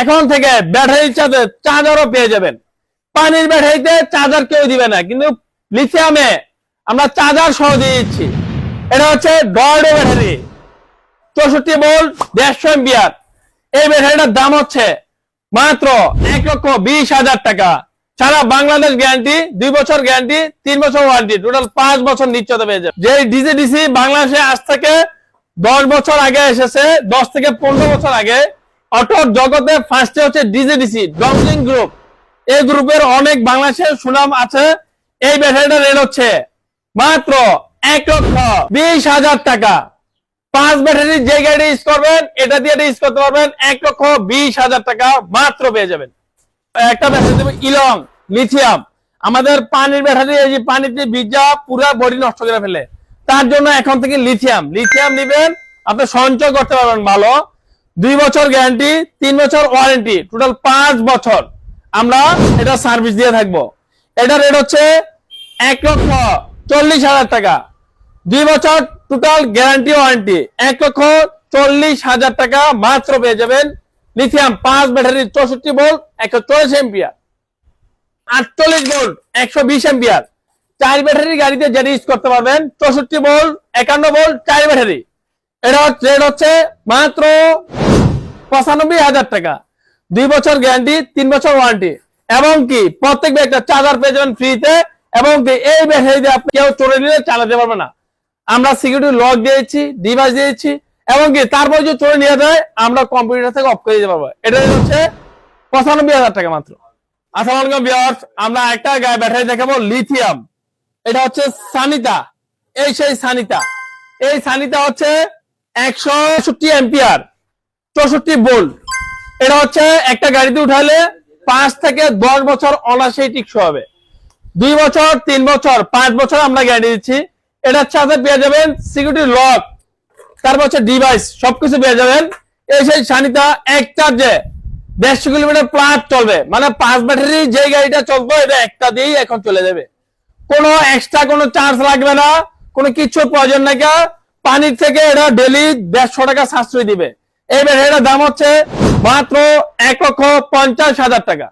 এখন থেকে ব্যাটারির সাথে চার্জারও পেয়ে যাবেন। পানির ব্যাটারিতে চার্জার কেউ দিবে না, কিন্তু লিথিয়ামে আমরা চার্জার সহ দিয়ে দিচ্ছি। এটা হচ্ছে ডর্ডো ব্যাটারি, চৌষট্টি ভোল্ট দেড়শো এম্পিয়ার এই ব্যাটারিটার দাম হচ্ছে মাত্র এক লক্ষ বিশ হাজার টাকা। সারা বাংলাদেশ গ্যারান্টি, দুই বছর গ্যারান্টি, তিন বছর ওয়ারেন্টি টোটাল পাঁচ বছর নিশ্চয়তা পেয়ে যাবে যে ডিসি ডিসি বাংলাদেশে আজ থেকে দশ বছর আগে এসেছে, দশ থেকে পনেরো বছর আগে অটো জগতে ফার্স্টে হচ্ছে ডিজেডিসি ডংলিং গ্রুপ এই গ্রুপের অনেক বাংলাদেশের সুনাম আছে। এই ব্যাটারিটার রেট হচ্ছে মাত্র এক লক্ষ বিশ হাজার টাকা। পাঁচ ব্যাটারি যে গাড়ি ইউজ করবেন, এটা দিয়ে ইউজ করতে পারবেন এক লক্ষ বিশ হাজার টাকা মাত্র পেয়ে যাবেন। একটা ব্যাটারি দেবে ইলং, লিথিয়াম। আমাদের পানির ব্যাটারি, এই যে পানিতে ভিজা পুরো বডি নষ্ট করে ফেলে। তার জন্য এখন থেকে লিথিয়াম। লিথিয়াম নিবেন, আপনি সঞ্চয় করতে পারবেন ভালো। দুই বছর গ্যারান্টি, তিন বছর ওয়ারেন্টি, টোটাল পাঁচ বছর আমরা এটা সার্ভিস দিয়ে থাকব। এটা রেট হচ্ছে এক লক্ষ চল্লিশ হাজার টাকা। দুই বছর টোটাল গ্যারান্টি, ওয়ারেন্টি, এক লক্ষ চল্লিশ হাজার টাকা মাত্র পেয়ে যাবেন লিথিয়াম পাঁচ ব্যাটারি চৌষট্টি ভোল্ট একশো চল্লিশ এম্পিয়ার। আটচল্লিশ ভোল্ট, একশো বিশ এম্পিয়ার। চার ব্যাটারি গাড়িতে যেটা ইউজ করতে পারবেন, চৌষট্টি ভোল্ট, একান্ন ভোল্ট, চার ব্যাটারি। এটা রেট হচ্ছে মাত্র পঁচানব্বই হাজার টাকা। দুই বছর গ্যারান্টি, তিন বছর ওয়ারেন্টি। এবং কি, প্রত্যেক একটা চার্জার পেয়ে যাবেন ফ্রিতে, এবং এই ব্যাটারি দিয়ে আপনি কেউ চলে নিলে চালাতে পারবে না। আমরা সিকিউরিটি লক দিয়েছি ডিভাইস দিয়েছি, এবং কি, তারপর যদি চলে নিয়ে যায়, আমরা কম্পিউটার থেকে অফ করে দিতে পারব। এটা হচ্ছে পঁচানব্বই হাজার টাকা মাত্র। আসসালামু আমরা একটা গায়ে ব্যাটারি দেখাবো লিথিয়াম এটা হচ্ছে সানিতা এই সেই সানিতা এই সানিতা হচ্ছে একশো এম্পিয়ার চৌষট্টি ভোল্ট এটা হচ্ছে একটা গাড়িতে উঠালে পাঁচ থেকে দশ বছর অনাসেই টিকসো হবে। দুই বছর, তিন বছর, পাঁচ বছর আমরা গ্যারান্টি দিচ্ছি। এটার সাথে পেয়ে যাবেন সিকিউরিটি লক তারপর হচ্ছে ডিভাইস সবকিছু পেয়ে যাবেন। এই সেই সানিতা এক চার্জে দেড়শো কিলোমিটার প্লাস চলবে। মানে পাঁচ ব্যাটারি যে গাড়িটা চলতো এটা একটা দিয়েই এখন চলে যাবে। কোনো এক্সট্রা কোনো চার্জ লাগবে না, কোনো কিছু প্রয়োজন নাই কা। পানির থেকে এটা ডেলি দেড়শো টাকা সাশ্রয় দিবে। এই ব্যাটারিটার দাম হচ্ছে মাত্র এক লক্ষ পঞ্চাশ হাজার টাকা।